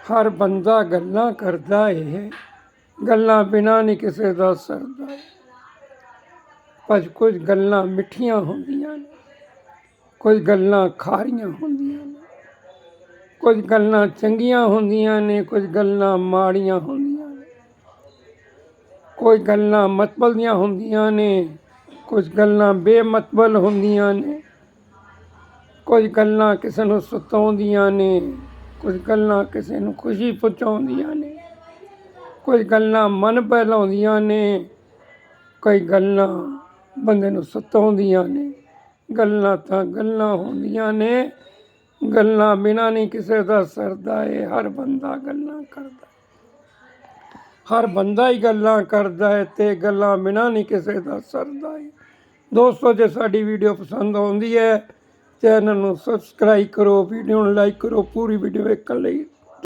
ਹਰ ਬੰਦਾ ਗੱਲਾਂ ਕਰਦਾ ਏ, ਗੱਲਾਂ ਬਿਨਾਂ ਨਹੀਂ ਕਿਸੇ ਦਾ ਸਰਦਾ ਪਰ ਕੁਝ ਗੱਲਾਂ ਮਿੱਠੀਆਂ ਹੁੰਦੀਆਂ ਨੇ, ਕੁਝ ਗੱਲਾਂ ਖਾਰੀਆਂ ਹੁੰਦੀਆਂ ਨੇ, ਕੁਝ ਗੱਲਾਂ ਚੰਗੀਆਂ ਹੁੰਦੀਆਂ ਨੇ, ਕੁਝ ਗੱਲਾਂ ਮਾੜੀਆਂ ਹੁੰਦੀਆਂ ਨੇ। ਕੁਝ ਗੱਲਾਂ ਮਤਲਬ ਦੀਆਂ ਹੁੰਦੀਆਂ ਨੇ, ਕੁਝ ਗੱਲਾਂ ਬੇਮਤਲਬ ਹੁੰਦੀਆਂ ਨੇ, ਕੁਝ ਗੱਲਾਂ ਕਿਸੇ ਨੂੰ ਸਤਾਉਂਦੀਆਂ ਨੇ। ਕੁਝ ਗੱਲਾਂ ਕਿਸੇ ਨੂੰ ਖੁਸ਼ੀ ਪਹੁੰਚਾਉਂਦੀਆਂ ਨੇ, ਕੁਝ ਗੱਲਾਂ ਮਨ ਬਹਿਲਾਉਂਦੀਆਂ ਨੇ, ਕਈ ਗੱਲਾਂ ਬੰਦੇ ਨੂੰ ਸਤਾਉਂਦੀਆਂ ਨੇ, ਗੱਲਾਂ ਤਾਂ ਗੱਲਾਂ ਹੁੰਦੀਆਂ ਨੇ, ਗੱਲਾਂ ਬਿਨਾਂ ਨਹੀਂ ਕਿਸੇ ਦਾ ਸਰਦਾ ਏ, ਹਰ ਬੰਦਾ ਗੱਲਾਂ ਕਰਦਾ ਹਰ ਬੰਦਾ ਹੀ ਗੱਲਾਂ ਕਰਦਾ ਹੈ ਤੇ ਗੱਲਾਂ ਬਿਨਾਂ ਨਹੀਂ ਕਿਸੇ ਦਾ ਸਰਦਾ ਏ। ਦੋਸਤੋ, ਜੇ ਸਾਡੀ ਵੀਡੀਓ ਪਸੰਦ ਆਉਂਦੀ ਹੈ ਚੈਨਲ ਨੂੰ ਸਬਸਕ੍ਰਾਈਬ ਕਰੋ ਵੀਡੀਓ ਨੂੰ ਲਾਈਕ ਕਰੋ ਪੂਰੀ ਵੀਡੀਓ ਵੇਖਣ ਲਈ।